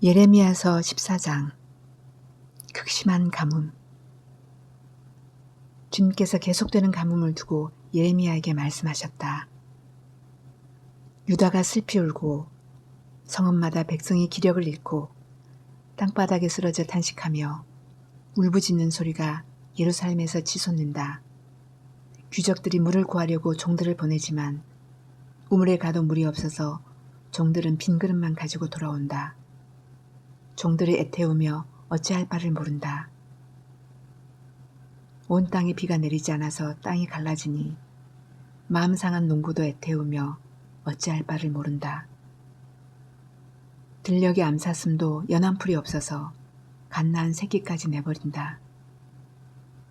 예레미야서 14장 극심한 가뭄 주님께서 계속되는 가뭄을 두고 예레미야에게 말씀하셨다. 유다가 슬피 울고 성읍마다 백성이 기력을 잃고 땅바닥에 쓰러져 탄식하며 울부짖는 소리가 예루살렘에서 치솟는다. 귀족들이 물을 구하려고 종들을 보내지만 우물에 가도 물이 없어서 종들은 빈 그릇만 가지고 돌아온다. 종들이 애태우며 어찌할 바를 모른다. 온 땅에 비가 내리지 않아서 땅이 갈라지니 마음 상한 농부도 애태우며 어찌할 바를 모른다. 들녘의 암사슴도 연한 풀이 없어서 갓난 새끼까지 내버린다.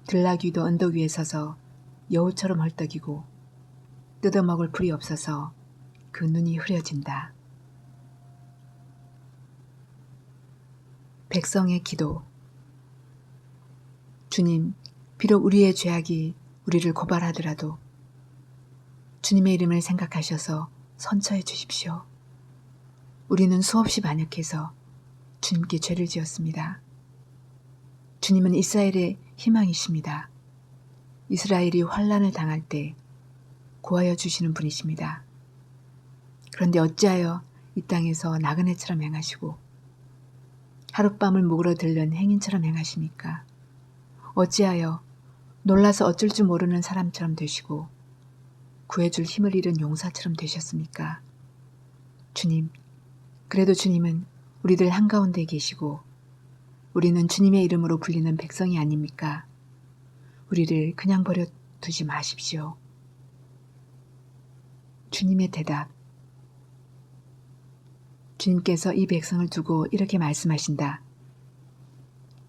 들나귀도 언덕 위에 서서 여우처럼 헐떡이고 뜯어먹을 풀이 없어서 그 눈이 흐려진다. 백성의 기도 주님, 비록 우리의 죄악이 우리를 고발하더라도 주님의 이름을 생각하셔서 선처해 주십시오. 우리는 수없이 반역해서 주님께 죄를 지었습니다. 주님은 이스라엘의 희망이십니다. 이스라엘이 환란을 당할 때 구하여 주시는 분이십니다. 그런데 어찌하여 이 땅에서 나그네처럼 행하시고 하룻밤을 묵으러 들른 행인처럼 행하십니까? 어찌하여 놀라서 어쩔 줄 모르는 사람처럼 되시고 구해줄 힘을 잃은 용사처럼 되셨습니까? 주님, 그래도 주님은 우리들 한가운데 계시고 우리는 주님의 이름으로 불리는 백성이 아닙니까? 우리를 그냥 버려 두지 마십시오. 주님의 대답. 주님께서 이 백성을 두고 이렇게 말씀하신다.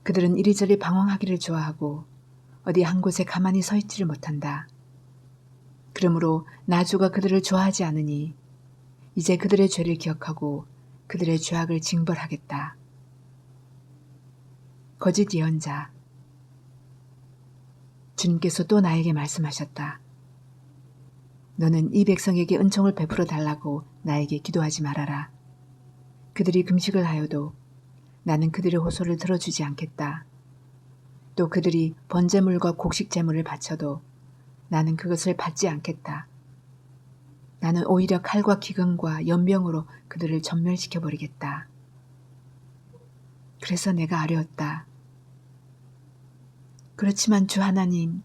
그들은 이리저리 방황하기를 좋아하고 어디 한 곳에 가만히 서 있지를 못한다. 그러므로 나주가 그들을 좋아하지 않으니 이제 그들의 죄를 기억하고 그들의 죄악을 징벌하겠다. 거짓 예언자. 주님께서 또 나에게 말씀하셨다. 너는 이 백성에게 은총을 베풀어 달라고 나에게 기도하지 말아라. 그들이 금식을 하여도 나는 그들의 호소를 들어주지 않겠다. 또 그들이 번제물과 곡식 제물을 바쳐도 나는 그것을 받지 않겠다. 나는 오히려 칼과 기근과 연병으로 그들을 전멸시켜 버리겠다. 그래서 내가 아뢰었다. 그렇지만 주 하나님,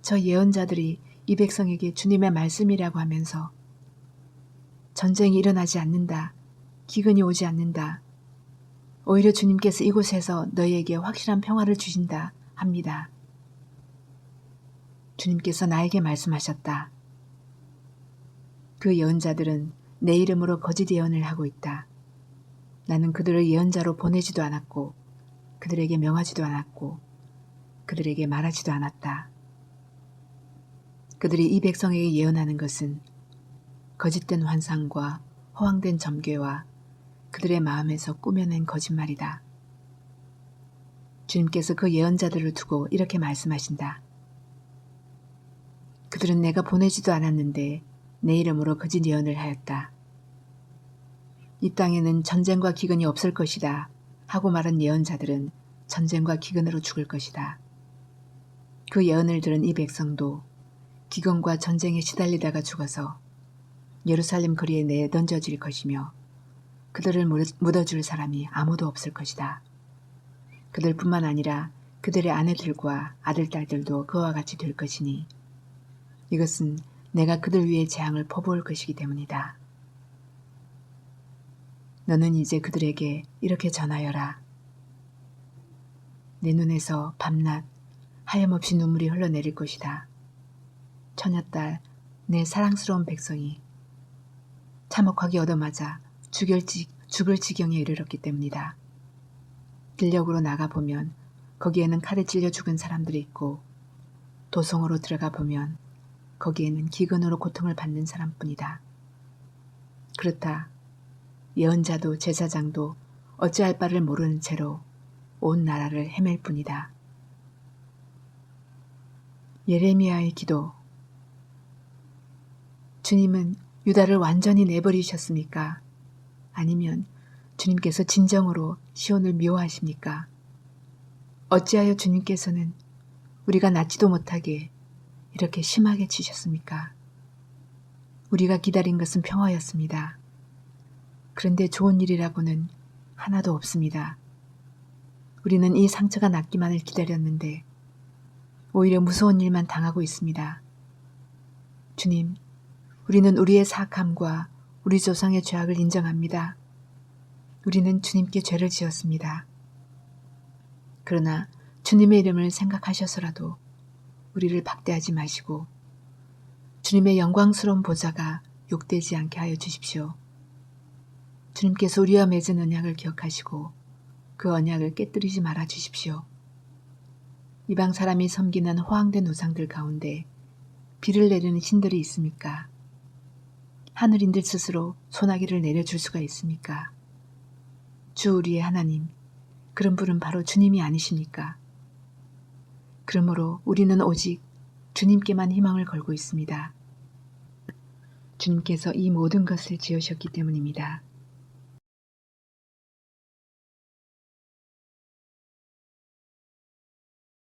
저 예언자들이 이 백성에게 주님의 말씀이라고 하면서 전쟁이 일어나지 않는다. 기근이 오지 않는다. 오히려 주님께서 이곳에서 너희에게 확실한 평화를 주신다 합니다. 주님께서 나에게 말씀하셨다. 그 예언자들은 내 이름으로 거짓 예언을 하고 있다. 나는 그들을 예언자로 보내지도 않았고 그들에게 명하지도 않았고 그들에게 말하지도 않았다. 그들이 이 백성에게 예언하는 것은 거짓된 환상과 허황된 점괘와 그들의 마음에서 꾸며낸 거짓말이다. 주님께서 그 예언자들을 두고 이렇게 말씀하신다. 그들은 내가 보내지도 않았는데 내 이름으로 거짓 예언을 하였다. 이 땅에는 전쟁과 기근이 없을 것이다 하고 말한 예언자들은 전쟁과 기근으로 죽을 것이다. 그 예언을 들은 이 백성도 기근과 전쟁에 시달리다가 죽어서 예루살렘 거리에 내던져질 것이며 그들을 묻어줄 사람이 아무도 없을 것이다. 그들뿐만 아니라 그들의 아내들과 아들, 딸들도 그와 같이 될 것이니 이것은 내가 그들 위에 재앙을 퍼부을 것이기 때문이다. 너는 이제 그들에게 이렇게 전하여라. 내 눈에서 밤낮 하염없이 눈물이 흘러내릴 것이다. 처녀딸, 내 사랑스러운 백성이 참혹하게 얻어맞아 죽을, 지, 죽을 지경에 이르렀기 때문이다. 들녘으로 나가보면 거기에는 칼에 찔려 죽은 사람들이 있고 도성으로 들어가 보면 거기에는 기근으로 고통을 받는 사람뿐이다. 그렇다. 예언자도 제사장도 어찌할 바를 모르는 채로 온 나라를 헤맬 뿐이다. 예레미야의 기도 주님은 유다를 완전히 내버리셨습니까? 아니면 주님께서 진정으로 시온을 미워하십니까? 어찌하여 주님께서는 우리가 낫지도 못하게 이렇게 심하게 치셨습니까? 우리가 기다린 것은 평화였습니다. 그런데 좋은 일이라고는 하나도 없습니다. 우리는 이 상처가 낫기만을 기다렸는데 오히려 무서운 일만 당하고 있습니다. 주님, 우리는 우리의 사악함과 우리 조상의 죄악을 인정합니다. 우리는 주님께 죄를 지었습니다. 그러나 주님의 이름을 생각하셔서라도 우리를 박대하지 마시고 주님의 영광스러운 보좌가 욕되지 않게 하여 주십시오. 주님께서 우리와 맺은 언약을 기억하시고 그 언약을 깨뜨리지 말아 주십시오. 이방 사람이 섬기는 호황된 우상들 가운데 비를 내리는 신들이 있습니까? 하늘인들 스스로 소나기를 내려줄 수가 있습니까? 주 우리의 하나님, 그런 분은 바로 주님이 아니십니까? 그러므로 우리는 오직 주님께만 희망을 걸고 있습니다. 주님께서 이 모든 것을 지으셨기 때문입니다.